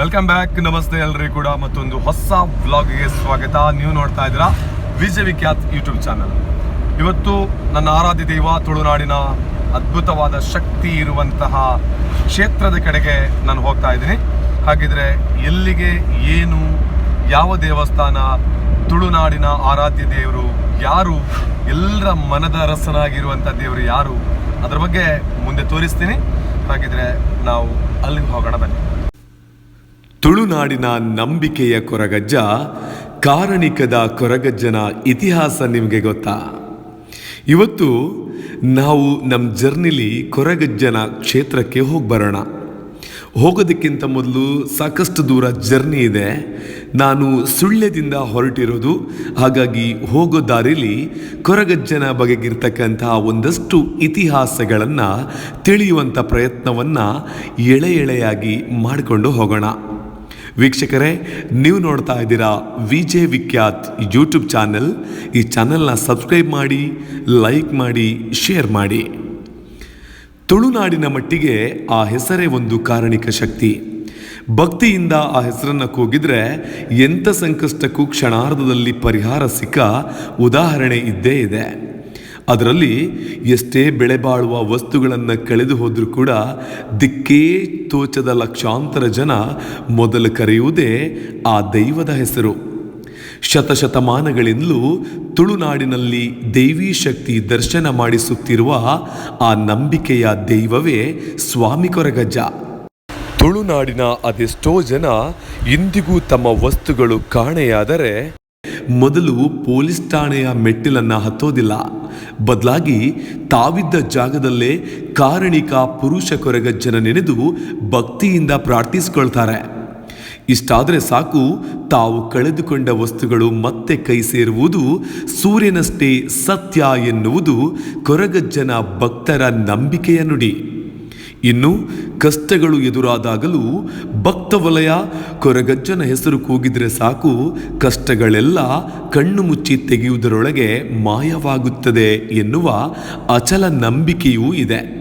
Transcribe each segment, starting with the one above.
Welcome back ನಮಸ್ತೆ ಎಲ್ಲರಿಗೂ ಕೂಡ ಮತ್ತೊಂದು ಹೊಸ ವ್ಲಾಗ್ಗೆ ಸ್ವಾಗತ. ನೀವು ನೋಡ್ತಾ ಇದ್ದೀರಾ ವಿಜಯ ವಿಖ್ಯಾತ್ ಯೂಟ್ಯೂಬ್ ಚಾನಲ್ ಇವತ್ತು ನನ್ನ ಆರಾಧ್ಯ ದೈವ, ತುಳುನಾಡಿನ ಅದ್ಭುತವಾದ ಶಕ್ತಿ ಇರುವಂತಹ ಕ್ಷೇತ್ರದ ಕಡೆಗೆ ನಾನು ಹೋಗ್ತಾ ಇದ್ದೀನಿ. ಹಾಗಿದ್ರೆ ಎಲ್ಲಿಗೆ, ಏನು, ಯಾವ ದೇವಸ್ಥಾನ, ತುಳುನಾಡಿನ ಆರಾಧ್ಯ ದೇವರು ಯಾರು, ಎಲ್ಲರ ಮನದ ರಸನಾಗಿರುವಂಥ ದೇವರು ಯಾರು, ಅದರ ಬಗ್ಗೆ ಮುಂದೆ ತೋರಿಸ್ತೀನಿ. ಹಾಗಿದ್ರೆ ನಾವು ಅಲ್ಲಿಗೆ ಹೋಗೋಣ ಬನ್ನಿ. ತುಳುನಾಡಿನ ನಂಬಿಕೆಯ ಕೊರಗಜ್ಜ, ಕಾರಣಿಕದ ಕೊರಗಜ್ಜನ ಇತಿಹಾಸ ನಿಮಗೆ ಗೊತ್ತಾ? ಇವತ್ತು ನಾವು ನಮ್ಮ ಜರ್ನಿಲಿ ಕೊರಗಜ್ಜನ ಕ್ಷೇತ್ರಕ್ಕೆ ಹೋಗಿ ಬರೋಣ. ಹೋಗೋದಕ್ಕಿಂತ ಮೊದಲು ಸಾಕಷ್ಟು ದೂರ ಜರ್ನಿ ಇದೆ. ನಾನು ಸುಳ್ಯದಿಂದ ಹೊರಟಿರೋದು, ಹಾಗಾಗಿ ಹೋಗೋ ದಾರಿಲಿ ಕೊರಗಜ್ಜನ ಬಗೆಗಿರ್ತಕ್ಕಂತಹ ಒಂದಷ್ಟು ಇತಿಹಾಸಗಳನ್ನು ತಿಳಿಯುವಂಥ ಪ್ರಯತ್ನವನ್ನು ಎಳೆ ಎಳೆಯಾಗಿ ಮಾಡಿಕೊಂಡು ಹೋಗೋಣ. ವೀಕ್ಷಕರೇ, ನೀವು ನೋಡ್ತಾ ಇದ್ದೀರಾ V J Vikhyat YouTube channel. ಈ ಚಾನೆಲ್ನ ಸಬ್ಸ್ಕ್ರೈಬ್ ಮಾಡಿ, ಲೈಕ್ ಮಾಡಿ, ಶೇರ್ ಮಾಡಿ. ತುಳುನಾಡಿನ ಮಟ್ಟಿಗೆ ಆ ಹೆಸರೇ ಒಂದು ಕಾರಣಿಕ ಶಕ್ತಿ. ಭಕ್ತಿಯಿಂದ ಆ ಹೆಸರನ್ನು ಕೂಗಿದ್ರೆ ಎಂಥ ಸಂಕಷ್ಟಕ್ಕೂ ಕ್ಷಣಾರ್ಧದಲ್ಲಿ ಪರಿಹಾರ ಸಿಕ್ಕ ಉದಾಹರಣೆ ಇದ್ದೇ ಇದೆ. ಅದರಲ್ಲಿ ಎಷ್ಟೇ ಬೆಳೆ ಬಾಳುವ ವಸ್ತುಗಳನ್ನು ಕಳೆದು ಹೋದರೂ ಕೂಡ ದಿಕ್ಕೇ ತೋಚದ ಲಕ್ಷಾಂತರ ಜನ ಮೊದಲು ಕರೆಯುವುದೇ ಆ ದೈವದ ಹೆಸರು. ಶತಶತಮಾನಗಳಿಂದಲೂ ತುಳುನಾಡಿನಲ್ಲಿ ದೇವಿ ಶಕ್ತಿ ದರ್ಶನ ಮಾಡಿಸುತ್ತಿರುವ ಆ ನಂಬಿಕೆಯ ದೈವವೇ ಸ್ವಾಮಿ ಕೊರಗಜ್ಜ. ತುಳುನಾಡಿನ ಅದೆಷ್ಟೋ ಜನ ಇಂದಿಗೂ ತಮ್ಮ ವಸ್ತುಗಳು ಕಾಣೆಯಾದರೆ ಮೊದಲು ಪೊಲೀಸ್ ಠಾಣೆಯ ಮೆಟ್ಟಿಲನ್ನು ಹತ್ತೋದಿಲ್ಲ. ಬದಲಾಗಿ ತಾವಿದ್ದ ಜಾಗದಲ್ಲೇ ಕಾರಣಿಕ ಪುರುಷ ಕೊರಗಜ್ಜನ ನೆನೆದು ಭಕ್ತಿಯಿಂದ ಪ್ರಾರ್ಥಿಸಿಕೊಳ್ತಾರೆ. ಇಷ್ಟಾದರೆ ಸಾಕು, ತಾವು ಕಳೆದುಕೊಂಡ ವಸ್ತುಗಳು ಮತ್ತೆ ಕೈ ಸೇರುವುದು ಸೂರ್ಯನಷ್ಟೇ ಸತ್ಯ ಎನ್ನುವುದು ಕೊರಗಜ್ಜನ ಭಕ್ತರ ನಂಬಿಕೆಯ ನುಡಿ. ಇನ್ನು ಕಷ್ಟಗಳು ಎದುರಾದಾಗಲೂ ಭಕ್ತ ವಲಯ ಕೊರಗಜ್ಜನ ಹೆಸರು ಕೂಗಿದರೆ ಸಾಕು, ಕಷ್ಟಗಳೆಲ್ಲ ಕಣ್ಣು ಮುಚ್ಚಿ ತೆಗೆಯುವುದರೊಳಗೆ ಮಾಯವಾಗುತ್ತದೆ ಎನ್ನುವ ಅಚಲ ನಂಬಿಕೆಯೂ ಇದೆ.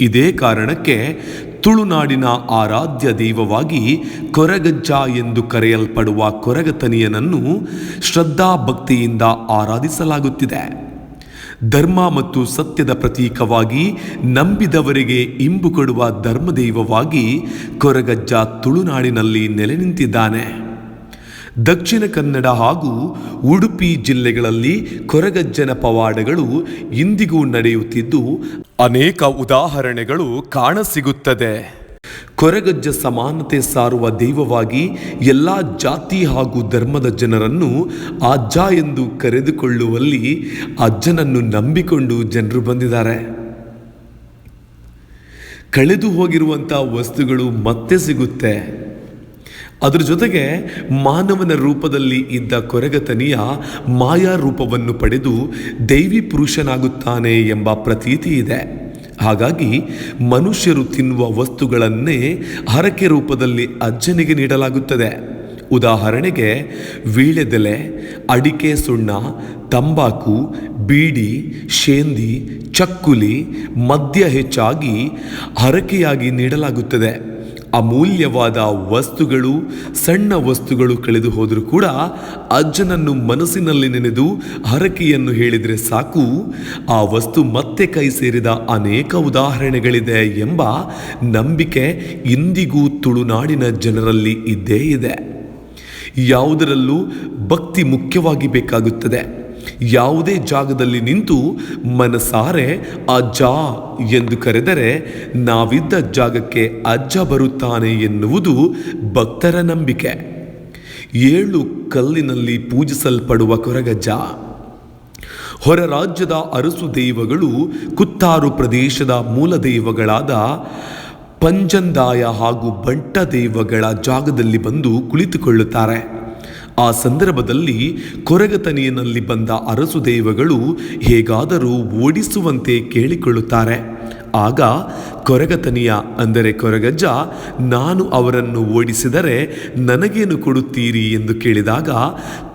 ಇದೇ ಕಾರಣಕ್ಕೆ ತುಳುನಾಡಿನ ಆರಾಧ್ಯ ದೈವವಾಗಿ ಕೊರಗಜ್ಜ ಎಂದು ಕರೆಯಲ್ಪಡುವ ಕೊರಗತನಿಯನನ್ನು ಶ್ರದ್ಧಾ ಭಕ್ತಿಯಿಂದ ಆರಾಧಿಸಲಾಗುತ್ತಿದೆ. ಧರ್ಮ ಮತ್ತು ಸತ್ಯದ ಪ್ರತೀಕವಾಗಿ ನಂಬಿದವರಿಗೆ ಇಂಬು ಕೊಡುವ ಧರ್ಮದೈವವಾಗಿ ಕೊರಗಜ್ಜ ತುಳುನಾಡಿನಲ್ಲಿ ನೆಲೆ ನಿಂತಿದ್ದಾನೆ ದಕ್ಷಿಣ ಕನ್ನಡ ಹಾಗೂ ಉಡುಪಿ ಜಿಲ್ಲೆಗಳಲ್ಲಿ ಕೊರಗಜ್ಜನ ಪವಾಡಗಳು ಇಂದಿಗೂ ನಡೆಯುತ್ತಿದ್ದು, ಅನೇಕ ಉದಾಹರಣೆಗಳು ಕಾಣಸಿಗುತ್ತದೆ. ಕೊರಗಜ್ಜ ಸಮಾನತೆ ಸಾರುವ ದೈವವಾಗಿ ಎಲ್ಲ ಜಾತಿ ಹಾಗೂ ಧರ್ಮದ ಜನರನ್ನು ಅಜ್ಜ ಎಂದು ಕರೆದುಕೊಳ್ಳುವಲ್ಲಿ ಅಜ್ಜನನ್ನು ನಂಬಿಕೊಂಡು ಜನರು ಬಂದಿದ್ದಾರೆ. ಕಳೆದು ಹೋಗಿರುವಂಥ ವಸ್ತುಗಳು ಮತ್ತೆ ಸಿಗುತ್ತೆ. ಅದರ ಜೊತೆಗೆ ಮಾನವನ ರೂಪದಲ್ಲಿ ಇದ್ದ ಕೊರಗತನಿಯ ಮಾಯಾ ರೂಪವನ್ನು ಪಡೆದು ದೈವಿ ಪುರುಷನಾಗುತ್ತಾನೆ ಎಂಬ ಪ್ರತೀತಿ ಇದೆ. ಹಾಗಾಗಿ ಮನುಷ್ಯರು ತಿನ್ನುವ ವಸ್ತುಗಳನ್ನೇ ಹರಕೆ ರೂಪದಲ್ಲಿ ಅಜ್ಜನಿಗೆ ನೀಡಲಾಗುತ್ತದೆ. ಉದಾಹರಣೆಗೆ ವೀಳ್ಯದೆಲೆ, ಅಡಿಕೆ ಸುಣ್ಣ, ತಂಬಾಕು, ಬೀಡಿ, ಶೇಂದಿ, ಚಕ್ಕುಲಿ ಮದ್ಯ ಹೆಚ್ಚಾಗಿ ಹರಕೆಯಾಗಿ ನೀಡಲಾಗುತ್ತದೆ. ಅಮೂಲ್ಯವಾದ ವಸ್ತುಗಳು, ಸಣ್ಣ ವಸ್ತುಗಳು ಕಳೆದು ಹೋದರೂ ಕೂಡ ಅಜ್ಜನನ್ನು ಮನಸ್ಸಿನಲ್ಲಿ ನೆನೆದು ಹರಕೆಯನ್ನು ಹೇಳಿದರೆ ಸಾಕು. ಆ ವಸ್ತು ಮತ್ತೆ ಕೈ ಸೇರಿದ ಅನೇಕ ಉದಾಹರಣೆಗಳಿದೆ ಎಂಬ ನಂಬಿಕೆ ಇಂದಿಗೂ ತುಳುನಾಡಿನ ಜನರಲ್ಲಿ ಇದ್ದೇ ಇದೆ. ಯಾವುದರಲ್ಲೂ ಭಕ್ತಿ ಮುಖ್ಯವಾಗಿ ಬೇಕಾಗುತ್ತದೆ. ಯಾವುದೇ ಜಾಗದಲ್ಲಿ ನಿಂತು ಮನಸಾರೆ ಅಜ್ಜ ಎಂದು ಕರೆದರೆ ನಾವಿದ್ದ ಜಾಗಕ್ಕೆ ಅಜ್ಜ ಬರುತ್ತಾನೆ ಎನ್ನುವುದು ಭಕ್ತರ ನಂಬಿಕೆ. ಏಳು ಕಲ್ಲಿನಲ್ಲಿ ಪೂಜಿಸಲ್ಪಡುವ ಕೊರಗಜ್ಜ. ಹೊರ ರಾಜ್ಯದ ಅರಸು ದೈವಗಳು, ಕುತ್ತಾರು ಪ್ರದೇಶದ ಮೂಲ ದೈವಗಳಾದ ಪಂಜಂದಾಯ ಹಾಗೂ ಬಂಟ ದೈವಗಳ ಜಾಗದಲ್ಲಿ ಬಂದು ಕುಳಿತುಕೊಳ್ಳುತ್ತಾರೆ. ಆ ಸಂದರ್ಭದಲ್ಲಿ ಕೊರಗತನಿಯನಲ್ಲಿ ಬಂದ ಅರಸು ದೈವಗಳು ಹೇಗಾದರೂ ಓಡಿಸುವಂತೆ ಕೇಳಿಕೊಳ್ಳುತ್ತಾರೆ. ಆಗ ಕೊರಗತನಿಯ, ಅಂದರೆ ಕೊರಗಜ್ಜ, ನಾನು ಅವರನ್ನು ಓಡಿಸಿದರೆ ನನಗೇನು ಕೊಡುತ್ತೀರಿ ಎಂದು ಕೇಳಿದಾಗ,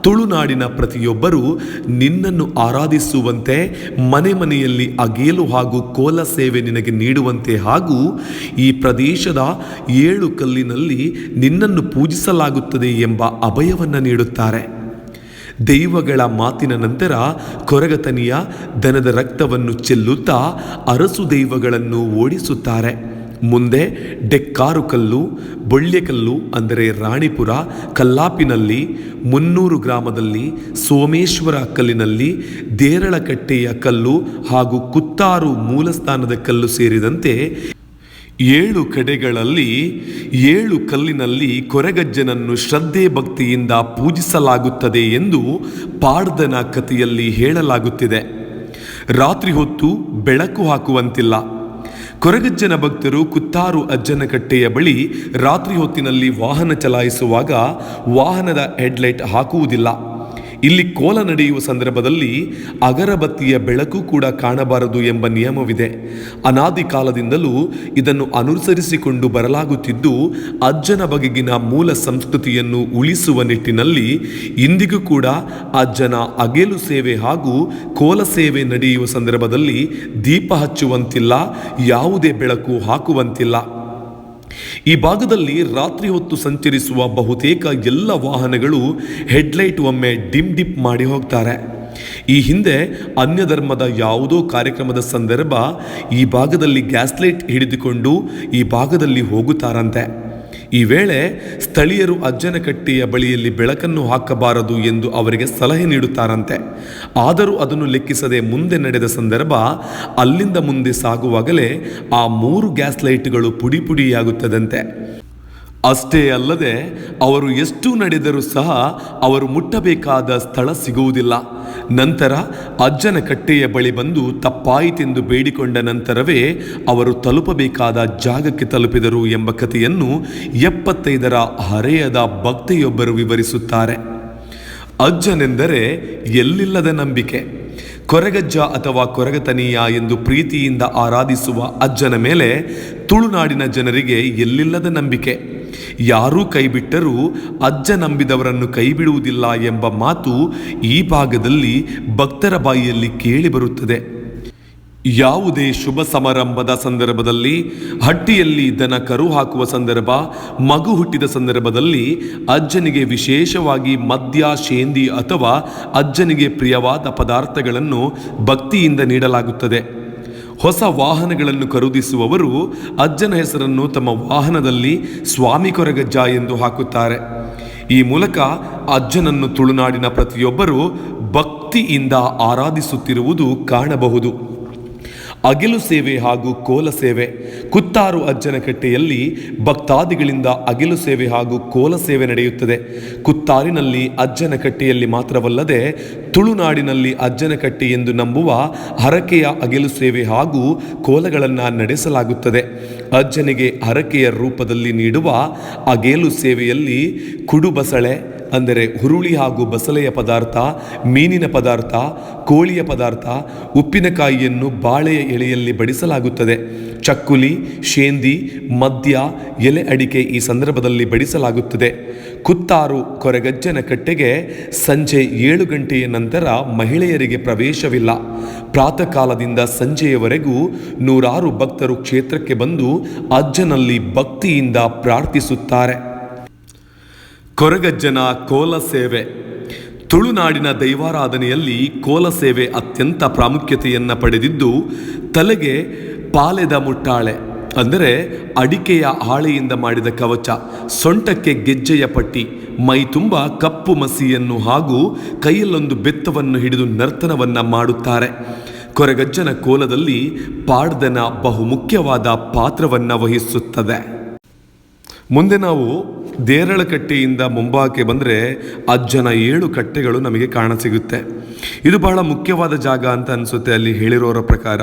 ತುಳುನಾಡಿನ ಪ್ರತಿಯೊಬ್ಬರೂ ನಿನ್ನನ್ನು ಆರಾಧಿಸುವಂತೆ, ಮನೆ ಮನೆಯಲ್ಲಿ ಅಗೇಲು ಹಾಗೂ ಕೋಲ ಸೇವೆ ನಿನಗೆ ನೀಡುವಂತೆ ಹಾಗೂ ಈ ಪ್ರದೇಶದ ಏಳು ಕಲ್ಲಿನಲ್ಲಿ ನಿನ್ನನ್ನು ಪೂಜಿಸಲಾಗುತ್ತದೆ ಎಂಬ ಅಭಯವನ್ನು ನೀಡುತ್ತಾರೆ. ದೈವಗಳ ಮಾತಿನ ನಂತರ ಕೊರಗತನಿಯ ದನದ ರಕ್ತವನ್ನು ಚೆಲ್ಲುತ್ತಾ ಅರಸು ದೈವಗಳನ್ನು ಓಡಿಸುತ್ತಾರೆ. ಮುಂದೆ ಡೆಕ್ಕಾರು ಕಲ್ಲು ಬೊಳ್ಳೆಕಲ್ಲು ಅಂದರೆ ರಾಣಿಪುರ ಕಲ್ಲಾಪಿನಲ್ಲಿ, ಮುನ್ನೂರು ಗ್ರಾಮದಲ್ಲಿ, ಸೋಮೇಶ್ವರ ಕಲ್ಲಿನಲ್ಲಿ, ದೇರಳಕಟ್ಟೆಯ ಕಲ್ಲು ಹಾಗೂ ಕುತ್ತಾರು ಮೂಲಸ್ಥಾನದ ಕಲ್ಲು ಸೇರಿದಂತೆ ಏಳು ಕಡೆಗಳಲ್ಲಿ ಏಳು ಕಲ್ಲಿನಲ್ಲಿ ಕೊರಗಜ್ಜನನ್ನು ಶ್ರದ್ಧೆ ಭಕ್ತಿಯಿಂದ ಪೂಜಿಸಲಾಗುತ್ತದೆ ಎಂದು ಪಾಡ್ದನ ಕಥೆಯಲ್ಲಿ ಹೇಳಲಾಗುತ್ತಿದೆ. ರಾತ್ರಿ ಹೊತ್ತು ಬೆಳಕು ಹಾಕುವಂತಿಲ್ಲ. ಕೊರಗಜ್ಜನ ಭಕ್ತರು ಕುತ್ತಾರು ಅಜ್ಜನ ಕಟ್ಟೆಯ ಬಳಿ ರಾತ್ರಿ ಹೊತ್ತಿನಲ್ಲಿ ವಾಹನ ಚಲಾಯಿಸುವಾಗ ವಾಹನದ ಹೆಡ್ಲೈಟ್ ಹಾಕುವುದಿಲ್ಲ. ಇಲ್ಲಿ ಕೋಲ ನಡೆಯುವ ಸಂದರ್ಭದಲ್ಲಿ ಅಗರಬತ್ತಿಯ ಬೆಳಕು ಕೂಡ ಕಾಣಬಾರದು ಎಂಬ ನಿಯಮವಿದೆ. ಅನಾದಿ ಕಾಲದಿಂದಲೂ ಇದನ್ನು ಅನುಸರಿಸಿಕೊಂಡು ಬರಲಾಗುತ್ತಿದ್ದು, ಅಜ್ಜನ ಬಗೆಗಿನ ಮೂಲ ಸಂಸ್ಕೃತಿಯನ್ನು ಉಳಿಸುವ ನಿಟ್ಟಿನಲ್ಲಿ ಇಂದಿಗೂ ಕೂಡ ಅಜ್ಜನ ಅಗೆಲು ಸೇವೆ ಹಾಗೂ ಕೋಲ ಸೇವೆ ನಡೆಯುವ ಸಂದರ್ಭದಲ್ಲಿ ದೀಪ ಹಚ್ಚುವಂತಿಲ್ಲ, ಯಾವುದೇ ಬೆಳಕು ಹಾಕುವಂತಿಲ್ಲ. ಈ ಭಾಗದಲ್ಲಿ ರಾತ್ರಿ ಹೊತ್ತು ಸಂಚರಿಸುವ ಬಹುತೇಕ ಎಲ್ಲ ವಾಹನಗಳು ಹೆಡ್ಲೈಟ್ ಒಮ್ಮೆ ಡಿಮ್ ಡಿಪ್ ಮಾಡಿ ಹೋಗ್ತಾರೆ. ಈ ಹಿಂದೆ ಅನ್ಯ ಧರ್ಮದ ಯಾವುದೋ ಕಾರ್ಯಕ್ರಮದ ಸಂದರ್ಭ ಈ ಭಾಗದಲ್ಲಿ ಗ್ಯಾಸ್ ಲೈಟ್ ಹಿಡಿದುಕೊಂಡು ಈ ಭಾಗದಲ್ಲಿ ಹೋಗುತ್ತಾರಂತೆ. ಈ ವೇಳೆ ಸ್ಥಳೀಯರು ಅಜ್ಜನಕಟ್ಟೆಯ ಬಳಿಯಲ್ಲಿ ಬೆಳಕನ್ನು ಹಾಕಬಾರದು ಎಂದು ಅವರಿಗೆ ಸಲಹೆ ನೀಡುತ್ತಾರಂತೆ. ಆದರೂ ಅದನ್ನು ಲೆಕ್ಕಿಸದೆ ಮುಂದೆ ನಡೆದ ಸಂದರ್ಭ ಅಲ್ಲಿಂದ ಮುಂದೆ ಸಾಗುವಾಗಲೇ ಆ ಮೂರು ಗ್ಯಾಸ್ ಲೈಟ್ಗಳು ಪುಡಿ ಪುಡಿಯಾಗುತ್ತದಂತೆ. ಅಷ್ಟೇ ಅಲ್ಲದೆ ಅವರು ಎಷ್ಟು ನಡೆದರೂ ಸಹ ಅವರು ಮುಟ್ಟಬೇಕಾದ ಸ್ಥಳ ಸಿಗುವುದಿಲ್ಲ. ನಂತರ ಅಜ್ಜನ ಕಟ್ಟೆಯ ಬಳಿ ಬಂದು ತಪ್ಪಾಯಿತೆಂದು ಬೇಡಿಕೊಂಡ ನಂತರವೇ ಅವರು ತಲುಪಬೇಕಾದ ಜಾಗಕ್ಕೆ ತಲುಪಿದರು ಎಂಬ ಕಥೆಯನ್ನು ಎಪ್ಪತ್ತೈದರ ಹರೆಯದ ಭಕ್ತೆಯೊಬ್ಬರು ವಿವರಿಸುತ್ತಾರೆ. ಅಜ್ಜನೆಂದರೆ ಎಲ್ಲಿಲ್ಲದ ನಂಬಿಕೆ? ಕೊರಗಜ್ಜ ಅಥವಾ ಕೊರಗತನೀಯ ಎಂದು ಪ್ರೀತಿಯಿಂದ ಆರಾಧಿಸುವ ಅಜ್ಜನ ಮೇಲೆ ತುಳುನಾಡಿನ ಜನರಿಗೆ ಎಲ್ಲಿಲ್ಲದ ನಂಬಿಕೆ? ಯಾರೂ ಕೈಬಿಟ್ಟರೂ ಅಜ್ಜ ನಂಬಿದವರನ್ನು ಕೈಬಿಡುವುದಿಲ್ಲ ಎಂಬ ಮಾತು ಈ ಭಾಗದಲ್ಲಿ ಭಕ್ತರ ಬಾಯಿಯಲ್ಲಿ ಕೇಳಿಬರುತ್ತದೆ ಯಾವುದೇ ಶುಭ ಸಮಾರಂಭದ ಸಂದರ್ಭದಲ್ಲಿ, ಹಟ್ಟಿಯಲ್ಲಿ ದನ ಕರು ಹಾಕುವ ಸಂದರ್ಭ, ಮಗು ಹುಟ್ಟಿದ ಸಂದರ್ಭದಲ್ಲಿ ಅಜ್ಜನಿಗೆ ವಿಶೇಷವಾಗಿ ಮದ್ಯ, ಶೇಂದಿ ಅಥವಾ ಅಜ್ಜನಿಗೆ ಪ್ರಿಯವಾದ ಪದಾರ್ಥಗಳನ್ನು ಭಕ್ತಿಯಿಂದ ನೀಡಲಾಗುತ್ತದೆ. ಹೊಸ ವಾಹನಗಳನ್ನು ಖರೀದಿಸುವವರು ಅಜ್ಜನ ಹೆಸರನ್ನು ತಮ್ಮ ವಾಹನದಲ್ಲಿ ಸ್ವಾಮಿ ಕೊರಗಜ್ಜ ಎಂದು ಹಾಕುತ್ತಾರೆ. ಈ ಮೂಲಕ ಅಜ್ಜನನ್ನು ತುಳುನಾಡಿನ ಪ್ರತಿಯೊಬ್ಬರು ಭಕ್ತಿಯಿಂದ ಆರಾಧಿಸುತ್ತಿರುವುದು ಕಾಣಬಹುದು. ಅಗಿಲು ಸೇವೆ ಹಾಗೂ ಕೋಲ ಸೇವೆ. ಕುತ್ತಾರು ಅಜ್ಜನ ಕಟ್ಟೆಯಲ್ಲಿ ಭಕ್ತಾದಿಗಳಿಂದ ಅಗಿಲು ಸೇವೆ ಹಾಗೂ ಕೋಲ ಸೇವೆ ನಡೆಯುತ್ತದೆ. ಕುತ್ತಾರಿನಲ್ಲಿ ಅಜ್ಜನ ಕಟ್ಟೆಯಲ್ಲಿ ಮಾತ್ರವಲ್ಲದೆ ತುಳುನಾಡಿನಲ್ಲಿ ಅಜ್ಜನ ಕಟ್ಟೆ ಎಂದು ನಂಬುವ ಹರಕೆಯ ಅಗಿಲು ಸೇವೆ ಹಾಗೂ ಕೋಲಗಳನ್ನು ನಡೆಸಲಾಗುತ್ತದೆ. ಅಜ್ಜನಿಗೆ ಹರಕೆಯ ರೂಪದಲ್ಲಿ ನೀಡುವ ಅಗೇಲು ಸೇವೆಯಲ್ಲಿ ಕುಡುಬಸಳೆ ಅಂದರೆ ಹುರುಳಿ ಹಾಗೂ ಬಸಲೆಯ ಪದಾರ್ಥ, ಮೀನಿನ ಪದಾರ್ಥ, ಕೋಳಿಯ ಪದಾರ್ಥ, ಉಪ್ಪಿನಕಾಯಿಯನ್ನು ಬಾಳೆಯ ಎಲೆಯಲ್ಲಿ ಬಡಿಸಲಾಗುತ್ತದೆ. ಚಕ್ಕುಲಿ, ಶೇಂದಿ, ಮದ್ಯ, ಎಲೆ ಅಡಿಕೆ ಈ ಸಂದರ್ಭದಲ್ಲಿ ಬಡಿಸಲಾಗುತ್ತದೆ. ಕುತ್ತಾರು ಕೊರಗಜ್ಜನ ಕಟ್ಟೆಗೆ ಸಂಜೆ ಏಳು ಗಂಟೆಯ ನಂತರ ಮಹಿಳೆಯರಿಗೆ ಪ್ರವೇಶವಿಲ್ಲ. ಪ್ರಾತಃ ಕಾಲದಿಂದ ಸಂಜೆಯವರೆಗೂ ನೂರಾರು ಭಕ್ತರು ಕ್ಷೇತ್ರಕ್ಕೆ ಬಂದು ಅಜ್ಜನಲ್ಲಿ ಭಕ್ತಿಯಿಂದ ಪ್ರಾರ್ಥಿಸುತ್ತಾರೆ. ಕೊರಗಜ್ಜನ ಕೋಲ ಸೇವೆ. ತುಳುನಾಡಿನ ದೈವಾರಾಧನೆಯಲ್ಲಿ ಕೋಲ ಸೇವೆ ಅತ್ಯಂತ ಪ್ರಾಮುಖ್ಯತೆಯನ್ನು ಪಡೆದಿದ್ದು, ತಲೆಗೆ ಪಾಲೆದ ಮುಟ್ಟಾಳೆ. ಅಂದರೆ ಅಡಿಕೆಯ ಹಾಳೆಯಿಂದ ಮಾಡಿದ ಕವಚ, ಸೊಂಟಕ್ಕೆ ಗೆಜ್ಜೆಯ ಪಟ್ಟಿ, ಮೈ ತುಂಬ ಕಪ್ಪು ಮಸಿಯನ್ನು ಹಾಗೂ ಕೈಯಲ್ಲೊಂದು ಬೆತ್ತವನ್ನು ಹಿಡಿದು ನರ್ತನವನ್ನು ಮಾಡುತ್ತಾರೆ. ಕೊರಗಜ್ಜನ ಕೋಲದಲ್ಲಿ ಪಾಡ್ದನ ಬಹುಮುಖ್ಯವಾದ ಪಾತ್ರವನ್ನು ವಹಿಸುತ್ತದೆ. ಮುಂದೆ ನಾವು ದೇರಳಕಟ್ಟೆಯಿಂದ ಮುಂಭಾಗಕ್ಕೆ ಬಂದರೆ ಅಜ್ಜನ ಏಳು ಕಟ್ಟೆಗಳು ನಮಗೆ ಕಾಣಸಿಗುತ್ತೆ ಇದು ಬಹಳ ಮುಖ್ಯವಾದ ಜಾಗ ಅಂತ ಅನಿಸುತ್ತೆ ಅಲ್ಲಿ ಹೇಳಿರೋರ ಪ್ರಕಾರ.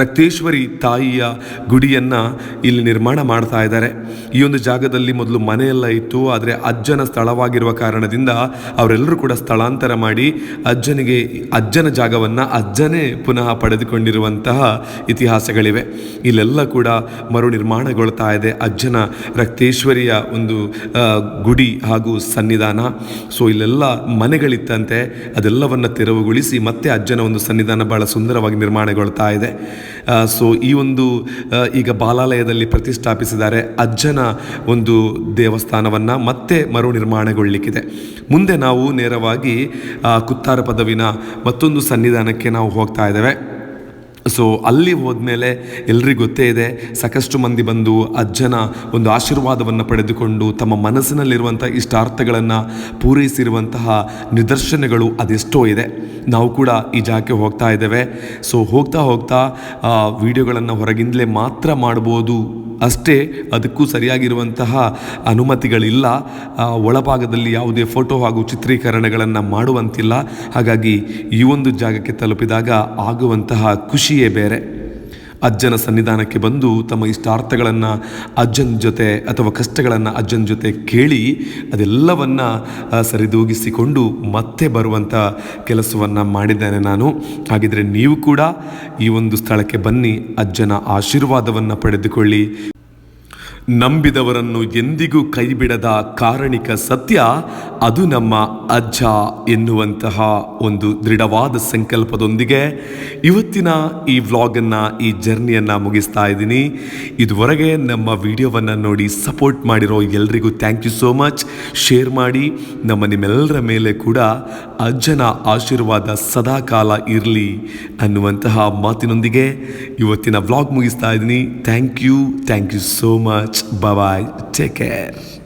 ರಕ್ತೇಶ್ವರಿ ತಾಯಿಯ ಗುಡಿಯನ್ನು ಇಲ್ಲಿ ನಿರ್ಮಾಣ ಮಾಡ್ತಾ ಇದ್ದಾರೆ. ಈ ಒಂದು ಜಾಗದಲ್ಲಿ ಮೊದಲು ಮನೆಯೆಲ್ಲ ಇತ್ತು, ಆದರೆ ಅಜ್ಜನ ಸ್ಥಳವಾಗಿರುವ ಕಾರಣದಿಂದ ಅವರೆಲ್ಲರೂ ಕೂಡ ಸ್ಥಳಾಂತರ ಮಾಡಿ ಅಜ್ಜನಿಗೆ, ಅಜ್ಜನ ಜಾಗವನ್ನು ಅಜ್ಜನೇ ಪುನಃ ಪಡೆದುಕೊಂಡಿರುವಂತಹ ಇತಿಹಾಸಗಳಿವೆ. ಇಲ್ಲೆಲ್ಲ ಕೂಡ ಮರು ನಿರ್ಮಾಣಗೊಳ್ತಾ ಇದೆ ಅಜ್ಜನ ರಕ್ತೇಶ್ವರಿಯ ಒಂದು ಗುಡಿ ಹಾಗೂ ಸನ್ನಿಧಾನ. ಸೊ ಇಲ್ಲೆಲ್ಲ ಮನೆಗಳಿತ್ತಂತೆ. ಅದೆಲ್ಲವನ್ನು ತೆರವುಗೊಳಿಸಿ ಮತ್ತೆ ಅಜ್ಜನ ಒಂದು ಸನ್ನಿಧಾನ ಬಹಳ ಸುಂದರವಾಗಿ ನಿರ್ಮಾಣಗೊಳ್ತಾ ಇದೆ. ಸೊ ಈ ಒಂದು ಈಗ ಬಾಲಾಲಯದಲ್ಲಿ ಪ್ರತಿಷ್ಠಾಪಿಸಿದ್ದಾರೆ ಅಜ್ಜನ ಒಂದು ದೇವಸ್ಥಾನವನ್ನು ಮತ್ತೆ ಮರು ನಿರ್ಮಾಣಗೊಳ್ಳಿಕ್ಕಿದೆ ಮುಂದೆ ನಾವು ನೇರವಾಗಿ ಕುತ್ತಾರ ಪದವಿನ ಮತ್ತೊಂದು ಸನ್ನಿಧಾನಕ್ಕೆ ನಾವು ಹೋಗ್ತಾ ಇದ್ದೇವೆ. ಸೊ ಅಲ್ಲಿ ಹೋದ್ಮೇಲೆ ಎಲ್ರಿಗೂ ಗೊತ್ತೇ ಇದೆ, ಸಾಕಷ್ಟು ಮಂದಿ ಬಂದು ಅಜ್ಜನ ಒಂದು ಆಶೀರ್ವಾದವನ್ನು ಪಡೆದುಕೊಂಡು ತಮ್ಮ ಮನಸ್ಸಿನಲ್ಲಿರುವಂಥ ಇಷ್ಟಾರ್ಥಗಳನ್ನು ಪೂರೈಸಿರುವಂತಹ ನಿದರ್ಶನಗಳು ಅದೆಷ್ಟೋ ಇದೆ. ನಾವು ಕೂಡ ಈ ಜಾಗಕ್ಕೆ ಹೋಗ್ತಾ ಇದ್ದೇವೆ. ಸೊ ಹೋಗ್ತಾ ಹೋಗ್ತಾ ವಿಡಿಯೋಗಳನ್ನು ಹೊರಗಿಂದಲೇ ಮಾತ್ರ ಮಾಡ್ಬೋದು. ಅಷ್ಟೇ ಅದಕ್ಕೂ ಸರಿಯಾಗಿರುವಂತಹ ಅನುಮತಿಗಳಿಲ್ಲ. ಒಳಭಾಗದಲ್ಲಿ ಯಾವುದೇ ಫೋಟೋ ಹಾಗೂ ಚಿತ್ರೀಕರಣಗಳನ್ನು ಮಾಡುವಂತಿಲ್ಲ. ಹಾಗಾಗಿ ಈ ಒಂದು ಜಾಗಕ್ಕೆ ತಲುಪಿದಾಗ ಆಗುವಂತಹ ಖುಷಿಯೇ ಬೇರೆ. ಅಜ್ಜನ ಸನ್ನಿಧಾನಕ್ಕೆ ಬಂದು ತಮ್ಮ ಇಷ್ಟಾರ್ಥಗಳನ್ನು ಅಜ್ಜನ ಜೊತೆ ಅಥವಾ ಕಷ್ಟಗಳನ್ನು ಅಜ್ಜನ ಜೊತೆ ಕೇಳಿ ಅದೆಲ್ಲವನ್ನು ಸರಿದೂಗಿಸಿಕೊಂಡು ಮತ್ತೆ ಬರುವಂಥ ಕೆಲಸವನ್ನು ಮಾಡಿದ್ದೇನೆ ನಾನು. ಹಾಗಿದ್ರೆ ನೀವು ಕೂಡ ಈ ಒಂದು ಸ್ಥಳಕ್ಕೆ ಬನ್ನಿ, ಅಜ್ಜನ ಆಶೀರ್ವಾದವನ್ನು ಪಡೆದುಕೊಳ್ಳಿ ನಂಬಿದವರನ್ನು ಎಂದಿಗೂ ಕೈಬಿಡದ ಕಾರಣಿಕ ಸತ್ಯ ಅದು ನಮ್ಮ ಅಜ್ಜ ಎನ್ನುವಂತಹ ಒಂದು ದೃಢವಾದ ಸಂಕಲ್ಪದೊಂದಿಗೆ ಇವತ್ತಿನ ಈ ವ್ಲಾಗನ್ನು, ಈ ಜರ್ನಿಯನ್ನು ಮುಗಿಸ್ತಾ ಇದ್ದೀನಿ. ಇದುವರೆಗೆ ನಮ್ಮ ವಿಡಿಯೋವನ್ನು ನೋಡಿ ಸಪೋರ್ಟ್ ಮಾಡಿರೋ ಎಲ್ರಿಗೂ thank you so much. Share ಮಾಡಿ, ನಮ್ಮ ನಿಮ್ಮೆಲ್ಲರ ಮೇಲೆ ಕೂಡ ಅಜ್ಜನ ಆಶೀರ್ವಾದ ಸದಾಕಾಲ ಇರಲಿ ಅನ್ನುವಂತಹ ಮಾತಿನೊಂದಿಗೆ ಇವತ್ತಿನ ವ್ಲಾಗ್ ಮುಗಿಸ್ತಾ ಇದ್ದೀನಿ. Thank you thank you so much. Bye, take care.